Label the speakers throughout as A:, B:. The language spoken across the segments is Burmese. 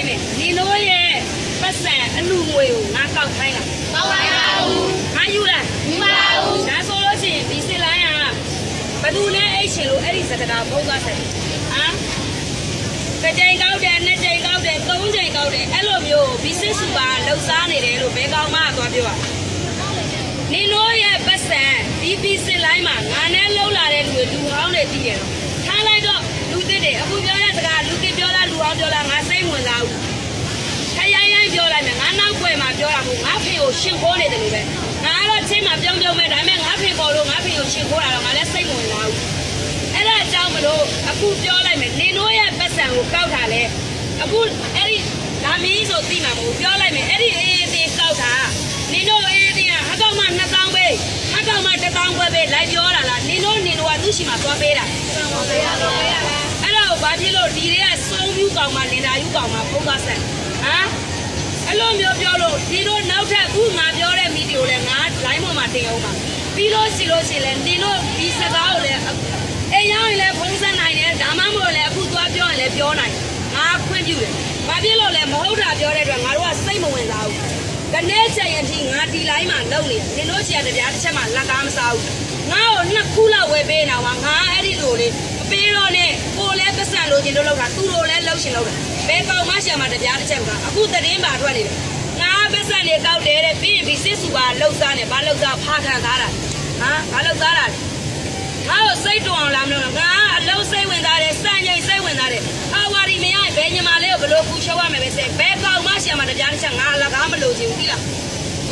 A: ပေးမယ်နင်တို့ရဲ့ပတ်စံအလူငွေကိုငါကောက်ခိုင်းတာ
B: ကောင်းပါဘူး
A: ငါယူလား
B: မပါဘူး
A: ဒါဆိုလို့ရှိရင်ဒီစစ်လိုင်းကဘယ်သူနဲ့အိတ်ရှင်လို့အဲ့ဒီစကားဖုံးသွားဆိုင်ဟမ်တစ်ချိန်ကောက်တယ်နှစ်ချိန်ကောက်တယ်သုံးချိန်ကောက်တယ်အဲ့လိုမျိုးဘီစစ်စုပါလှုပ်ရှားနေတယ်လို့ဘယ်ကောင်မှသွားပြောတာနင်တို့ရဲ့ပတ်စံဒီဘီစစ်လိုင်းမှာငါနဲ့လှုပ်လာတဲ့လူတွေလူဟောင်းတွေတည်တယ်တော့ထားလိုက်တော့လူသစ်တွေ အခုပြောတဲ့စကားလူသစ်ပြောလားလူဟောင်းပြောလားငါစိတ်ဝင်စားဘူးခရိုင်ရိုင်းပြောလိုက်မယ်ငါနောက်ွယ်မှာပြောတာမဟုတ်ငါဖေကိုရှင်ခိုးနေတယ်လို့ပဲငါကတော့ချင်းမှာပြောင်းပြောင်းမဲ့ဒါပေမဲ့ငါဖေပေါ်လို့ငါဖေကိုရှင်ခိုးတာတော့ငါလည်းစိတ်ဝင်လာဘူးအဲ့ဒါအကြောင်းမလို့အခုပြောလိုက်မယ်နင်တို့ရဲ့ပတ်စံကိုကောက်တာလေအခုအဲ့ဒီဒါမင်းဆိုသိမှာမဟုတ်ပြောလိုက်မယ်အဲ့ဒီအေးအေးသေးကောက်တာနင်တို့အေးအေးသေးကဟကောက်မှ2000ပဲဟကောက်မှ1000ပဲပဲလိုက်ပြောတာလားနင်တို့နင်တို့ကသူ့ရှိမှာသွားပေးတာအဲ့တော့ဘာဖြစ်လို့ ဒီတွေကစုံပြူကောင်မှလင်တာယူကောင်မှဖုံးသွားဆက်ဟမ်အဲ့လိုမျိုးပြောလို့ဒီလိုနောက်ထပ်အခုငါပြောတဲ့ဗီဒီယိုလဲငါ line ပေါ်မှာတင်အောင်ပါပြီးလို့ရှိလို့ရှိရင်လဲဒီလိုဒီစကားကိုလဲအိမ်ရောက်ရင်လဲဖုန်းဆက်နိုင်တယ်ဒါမှမဟုတ်လဲအခုသွားပြောရင်လဲပြောနိုင်ငါခွင့်ပြုတယ်ဘာဖြစ်လို့လဲမဟုတ်တာပြောတဲ့အတွက်ငါတို့ကစိတ်မဝင်စားဘူးဒီနေ့ချိန်အထိငါဒီ line မှာလုံနေတယ်နင်တို့ချီရတဲ့တရားတစ်ချက်မှလက်ကားမစားဘူးငါ့ကိုနှစ်ခုလောက်ဝယ်ပေးနေတာကငါအဲ့ဒီလိုလေးမ ပေးတော့နဲ့ကိုလည်းပတ်စံလို့ချင်းတို့လောက်တာသူတို့လည်းလှုပ်ရှင်လောက်တာဘယ်ကောင်မှရှာမှာတရားတစ်ချက်ကအခုသတင်းပါထွက်နေတယ်ငါပတ်စံနေကောက်တယ်တဲ့ပြီးရင်ဒီစစ်စုပါလှုပ်စားနေဘာလှုပ်စားဖားခံသားတာဟမ်ဘာလှုပ်စားတာလဲငါ့ကိုစိတ်တူအောင်လာမလို့ငါအလုံးစိတ်ဝင်သားတယ်စံချိန်စိတ်ဝင်သားတယ်အာဝါဒီမရရင်ဘယ်ညီမလေးကိုဘလို့ကူရှောက်ရမယ်ပဲစေဘယ်ကောင်မှရှာမှာတရားတစ်ချက်ငါအလကားမလို့ချင်ဘူးသိလား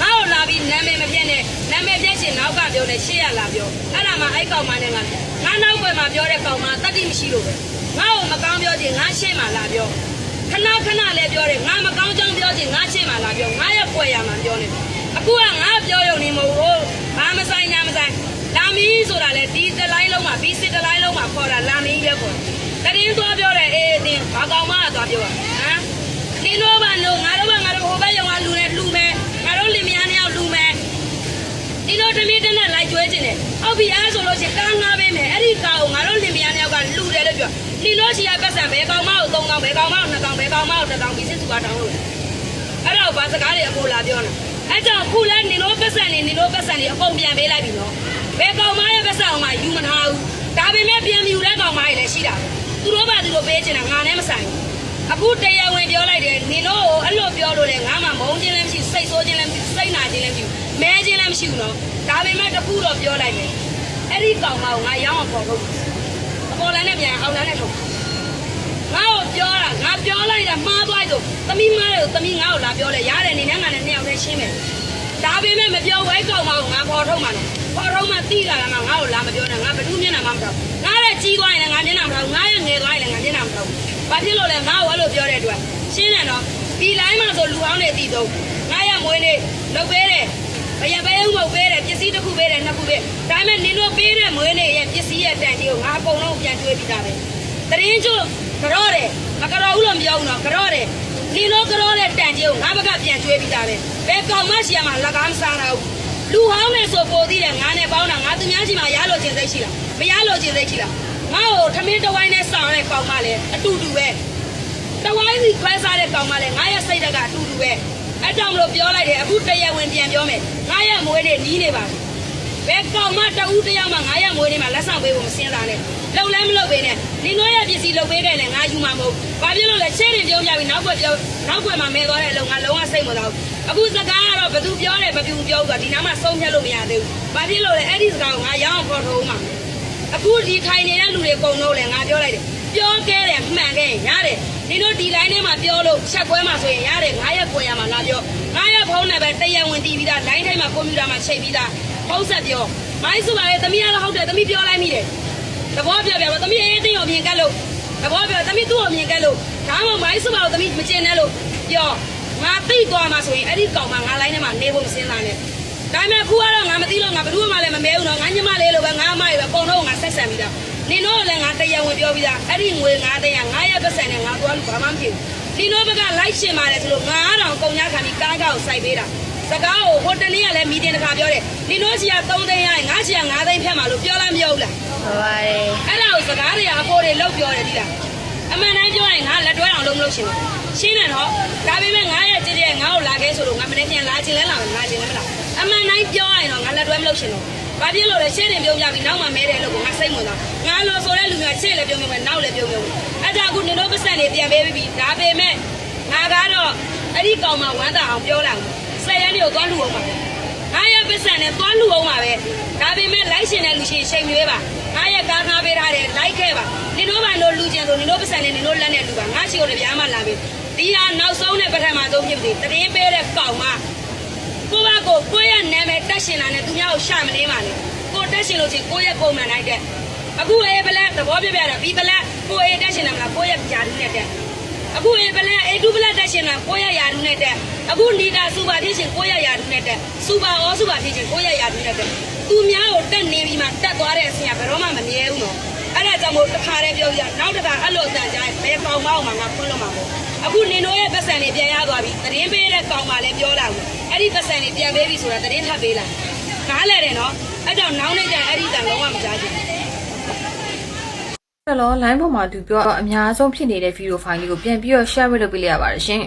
A: ငါ့ကိုလာပြီးနာမည်မပြတ်နဲ့နာမည်ပြတ်ချင်နောက်ကပြောနေရှေ့ရလာပြောအဲ့ဒါမှအဲ့ကောင်မနဲ့ငါငါနောက်ွယ်မှာပြောတဲ့ကောင်မတတိမရှိလို့ပဲငါ့ကိုမကောင်းပြောချင်ငါရှေ့မှာလာပြောခဏခဏလည်းပြောတယ်ငါမကောင်းကြောင်းပြောချင်ငါရှေ့မှာလာပြောငါရဲ့ပွက်ရမှာပြောနေအခုကငါပြောရုံနေမဟုတ်ဘူးဘာမဆိုင်ညာမဆိုင်လာမီဆိုတာလေဒီတလိုင်းလုံးမှာဘီစစ်တလိုင်းလုံးမှာခေါ်တာလာမီပဲခေါ်တရင်သွားပြောတယ်အေးအတင်းဘာကောင်မှသွားပြောတာဟမ်ဒီလိုပါလို့ငါတို့ကငါတို့ဟိုဘက်ရောင်ကလူနဲ့လူမယ်ငါတို့လင်မယားနှစ်ယောက်လူမယ်ဒီ လိုတမီးတနဲ့လိုက်ကျွဲခြင်းတယ်ဟုတ်ပြီအားဆိုလို့ချင်းကားငါပေးမယ်အဲ့ဒီကားကိုငါတို့လင်မယားနှစ်ယောက်ကလူတယ်လို့ပြောဒီလိုချီရပတ်စံဘယ်ကောင်မှကို၃ကောင်ဘယ်ကောင်မှကို၂ကောင်ဘယ်ကောင်မှကိုတစ်ကောင်ပြီးစစ်သူကတောင်းလို့အဲ့တော့ဘာစကားတွေအကိုလာပြောနေအဲ့ကြောင့်ခုလဲနင်တို့ပတ်စံနေနင်တို့ပတ်စံနေအကုန်ပြန်ပေးလိုက်ပြီနော်ဘယ်ကောင်မရဲ့ပတ်စံအောင်မှယူမထားဘူးဒါပေမဲ့ပြန်မယူတဲ့ကောင်မတွေလည်းရှိတာသူတို့ဘာသူတို့ပေးချင်တာငါနဲ့မဆိုင်ဘူး အခုတရားဝင်ပြောလိုက်တယ်နင်တို့ကိုအဲ့လိုပြောလို့လေငါမှမုန်းခြင်းလည်းမရှိစိတ်ဆိုးခြင်းလည်းမရှိစိတ်နာခြင်းလည်းမရှိမဲခြင်းလည်းမရှိဘူးနော်ဒါပေမဲ့တခုတော့ပြောလိုက်တယ်အဲ့ဒီကောင်မကိုငါရောင်းအောင်ပေါ်ထုတ်အပေါ်လန်းနဲ့ပြန်အောင်လန်းနဲ့ထုတ်ငါ့ကိုပြောတာငါပြောလိုက်တာမှားသွားဆိုသမီးမားတယ်ကိုသမီးငါ့ကိုလာပြောလဲရတယ်နေနဲ့ငါနဲ့နှစ်ယောက်တည်းရှင်းမယ်ဒါပေမဲ့မပြောဝဲကောင်မကိုငါပေါ်ထုတ်မှာနော်ပေါ်ထု တ်မှာတိလာတာမှငါ့ကိုလာမပြောနဲ့ငါဘယ်သူမျက်နှာမှမထောက်ငါရဲ့ကြီးသွားရင်လည်းငါမျက်နှာမထောက်ငါရဲ့ငယ်သွားရင်လည်းငါမျက်နှာမထောက်ဘာဖြစ်လို့လဲငါ့ကိုအဲ့လိုပြောတဲ့အတွက်ရှင်းတယ်နော်ဒီလိုင်းမှာဆိုလူအောင်နေတည်တော့ငါရဲ့မွေးနေလုပ်ပေးတယ်ဘယဘယုံမဟုတ်ပေးတယ်ပစ္စည်းတစ်ခုပေးတယ်နှစ်ခုပေးဒါပေမဲ့နင်တို့ပေးတဲ့မွေးနေရဲ့ပစ္စည်းရဲ့တန်ကြီးကိုငါအကုန်လုံးပြန်ကျွေးပြီးသားပဲတရင်ကျွကြော့တယ်မကြော့ဘူးလို့မပြောဘူးနော်ကြော့တယ်ဒီလိုကြော့တဲ့တန်ကြီးကိုငါဘက်ကပြန်ကျွေးပြီးသားပဲဘယ်ကောင်မှရှိရမှာလက်ကားမစားတော့ဘူး လူဟောင်းနေဆိုပိုသေးတယ်ငါနဲ့ပေါင်းတာငါသူများကြီးမှာရလို့ခြင်းသိရှိလားမရလို့ခြင်းသိရှိလားငါ့ကိုထမင်းတဝိုင်းနဲ့စောင်းတဲ့ကောင်မလည်းအတူတူပဲတဝိုင်းစီခွဲစားတဲ့ကောင်မလည်းငါရဲ့စိတ်ဓာတ်ကအတူတူပဲအဲ့ကြောင့်မလို့ပြောလိုက်တယ်အခုတရက်ဝင်ပြန်ပြောမယ်ငါရဲ့မွေးနေ့နီးနေပါပြီ ဘယ်ကောင်မှတဦးတယောက်မှငါရမွေးနေမှာလက်ဆောင်ပေးဖို့မစင်းစားနဲ့လုံလဲမလုပ်ပေးနဲ့ဒီလိုရပစ္စည်းလုပ်ပေးခဲ့တယ်ငါယူမှာမဟုတ်ဘာဖြစ်လို့လဲရှင်းနေပြောပြပြီးနောက်ွက်ပြောနောက်ွက်မှာမဲသွားတဲ့အလုံးငါလုံးဝစိတ်မတော့အခုစကားကတော့ဘသူပြောတယ်မပြူပြောဘူးဆိုတာဒီနားမှာဆုံးဖြတ်လို့မရသေးဘူးဘာဖြစ်လို့လဲအဲ့ဒီစကားကိုငါရအောင်ပေါ်ထုတ်မှာအခုဒီထိုင်နေတဲ့လူတွေအကုန်လုံးလဲငါပြောလိုက်တယ်ပြောခဲ့တယ်မှန်ခဲ့ရင်ရတယ်ဒီလိုဒီ line ထဲမှာပြောလို့ချက်ခွဲမှာဆိုရင်ရတယ်ငါရက်ခွဲရမှာလာပြောငါရက်ဖုန်းနဲ့ပဲတရားဝင်တီးပြီးသား line ထဲမှာကွန်ပျူတာမှာချိန်ပြီးသား ဟုတ်ဆက်ပြောမိုင်းစုပါလေသမီးကတော့ဟုတ်တယ်သမီးပြောလိုက်မိတယ်သဘောပြောပြပါသမီးအေးတင်းကိုမြင်ကက်လို့သဘောပြောသမီးသူ့ကိုမြင်ကက်လို့ဒါမှမဟုတ်မိုင်းစုပါကိုသမီးမကျင်နဲ့လို့ပြောငါသိသွားမှာဆိုရင်အဲ့ဒီကောင်မငါလိုင်းထဲမှာနေဖို့မစင်းစားနဲ့ဒါပေမဲ့အခုကတော့ငါမသိလို့ငါဘယ်သူမှလည်းမမဲဘူးနော်ငါညမလေးလိုပဲငါအမကြီးပဲပုံတော့ငါဆက်ဆံပြီးသားနင်တို့လည်းငါတရားဝင်ပြောပြီးသားအဲ့ဒီငွေငါတရငါရဲ့ပတ်စံနဲ့ငါသွားလို့ဘာမှမဖြစ်ဘူးဒီလိုဘက်ကလိုက်ရှင်ပါတယ်ဆိုလို့ငါတော့ကုန်ညာခံပြီးကားကောက်စိုက်ပေးတာ စကားကိုဟိုတနေ့ကလည်းမီတင်တစ်ခါပြောတယ်နင်တို့စီက3သိန်းရရင်ငါစီက5သိန်းဖြတ်မှာလို့ပြောလားမပြောဘူးလား
B: ဟုတ်ပါတယ်
A: အဲ့ဒါကိုစကားတွေအဖိုးတွေလောက်ပြောတယ်ဒီလားအမှန်တိုင်းပြောရင်ငါလက်တွဲအောင်လုံးမလို့ရှင်ဘူးရှင်းတယ်နော်ဒါပေမဲ့ငါရဲ့ကြည့်တဲ့ငါ့ကိုလာခဲ့ဆိုလို့ငါမနေ့ပြန်လာချင်လဲလာမယ်လာချင်လဲမလားအမှန်တိုင်းပြောရင်တော့ငါလက်တွဲမလို့ရှင်တော့ဘာဖြစ်လို့လဲရှင်းတယ်ပြောပြပြီးနောက်မှမဲတယ်လို့ကငါစိတ်ဝင်တော့ငါလို့ဆိုတဲ့လူမျိုးရှင်းလည်းပြောမျိုးပဲနောက်လည်းပြောမျိုးပဲအဲ့ဒါအခုနင်တို့ပတ်စံနေပြန်ပေးပြီးဒါပေမဲ့ငါကတော့အဲ့ဒီကောင်မဝမ်းသာအောင်ပြောလာဘူး ဆယ်ရက်နေကိုသွားလူအောင်ပါငါရဲ့ပတ်စံနဲ့သွားလူအောင်ပါပဲဒါပေမဲ့လိုက်ရှင်တဲ့လူရှိချိန်ရွေးပါငါရဲ့ကားငါပေးထားတယ်လိုက်ခဲ့ပါနင်တို့ဘာလို့လူကျင်ဆိုနင်တို့ပတ်စံနဲ့နင်တို့လက်နဲ့လူပါငါချီကိုလည်းပြားမှလာပြီဒီဟာနောက်ဆုံးနဲ့ပထမဆုံးဖြစ်ပြီတရင်ပေးတဲ့ကောင်မကိုကကိုကိုယ့်ရဲ့နာမည်တက်ရှင်လာနဲ့သူများကိုရှာမနေပါနဲ့ကိုတက်ရှင်လို့ချင်းကိုယ့်ရဲ့ပုံမှန်လိုက်တဲ့အခုအေးပလက်သဘောပြပြတာဘီပလက်ကိုအေးတက်ရှင်လာမလားကိုယ့်ရဲ့ယာတူနဲ့တက် အခုအေးပလက်အေးဒူပလက်တက်ရှင်လာကိုယ့်ရဲ့ယာတူနဲ့တက်အခုနီတာစူပါဖြစ်ရှင်ကိုယ့်ရဲ့ယာတူနဲ့တက်စူပါဩစူပါဖြစ်ရှင်ကိုယ့်ရဲ့ယာတူနဲ့တက်သူများကိုတက်နေပြီးမှတက်သွားတဲ့အဆင်ကဘယ်တော့မှမမြဲဘူးနော်အဲ့ဒါကြောင့်မို့တစ်ခါတည်းပြောပြနောက်တစ်ခါအဲ့လိုအတန်ကြားရင်ဘယ်ကောင်မအောင်မှငါခွန်းလို့မှာပေါ့အခုနင်တို့ရဲ့ပတ်စံတွေပြန်ရသွားပြီသတင်းပေးတဲ့ကောင်မလည်းပြောလာဘူးအဲ့ဒီပတ်စံတွေပြန်ပေးပြီဆိုတာသတင်းထပ်ပေးလာနားလဲတယ်နော်အဲ့ကြောင့်နောင်းနေကြအဲ့ဒီတန်လုံးဝမကြားချင်ဘူး
B: တော်တော် line ပေါ်မှာသူပြောအများဆုံးဖြစ်နေတဲ့ video file လေးကိုပြန်ပြီးတော့ share လုပ်ပေးလိုက်ရပါတယ်ရှင်